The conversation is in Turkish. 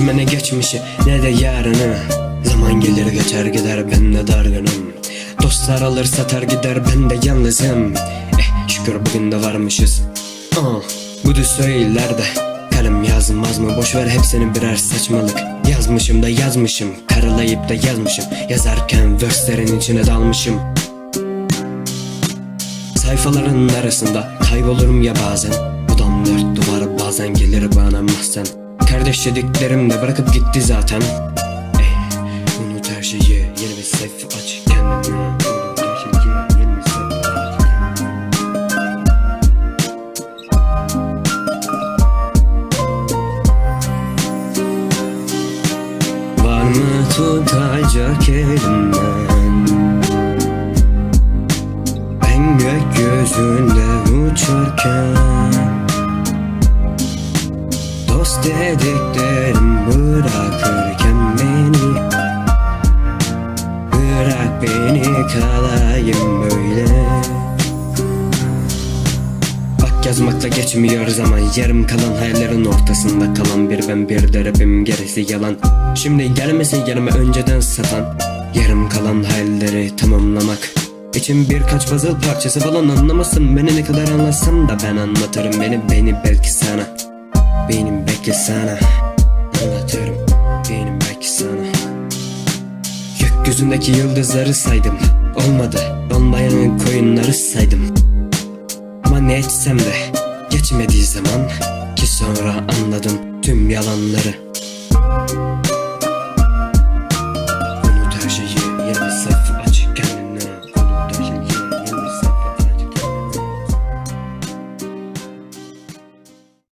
geçmişi ne de yarını. Zaman gelir geçer gider ben de dargınım. Dostlar alır satar gider ben de yalnızım. Eh şükür bugün de varmışız. Ah, Bu da söyler de Kalem yazmaz mı? Boşver hepsini birer saçmalık. Yazmışım da yazmışım Karalayıp da yazmışım. Yazarken verslerin içine dalmışım. Sayfaların arasında kaybolurum ya bazen. Odam dört duvar bazen gelir bana mahzen Kardeş dediklerim de bırakıp gitti zaten. Eh, unut her şeyi yeni bir sayfa aç kendine. Var mı tutacak elimden Ben gökyüzünde uçarken Dost dediklerim bırakırken beni. Bırak beni kalayım böyle. Bak yazmakla geçmiyor zaman. Yarım kalan hayallerin ortasında kalan bir ben bir de gerisi yalan. Şimdi gelmesin yerime önceden satan Yarım kalan hayalleri tamamlamak. İçim birkaç puzzle parçası falan anlamasın. Beni ne kadar anlasan da ben anlatırım. Beni beni belki sana Benim belki sana. Anlatırım Benim belki sana. Gökyüzündeki yıldızları saydım. Olmadı. Olmayan koyunları saydım. Ama ne etsem de geçmediği zaman Ki sonra anladım tüm yalanları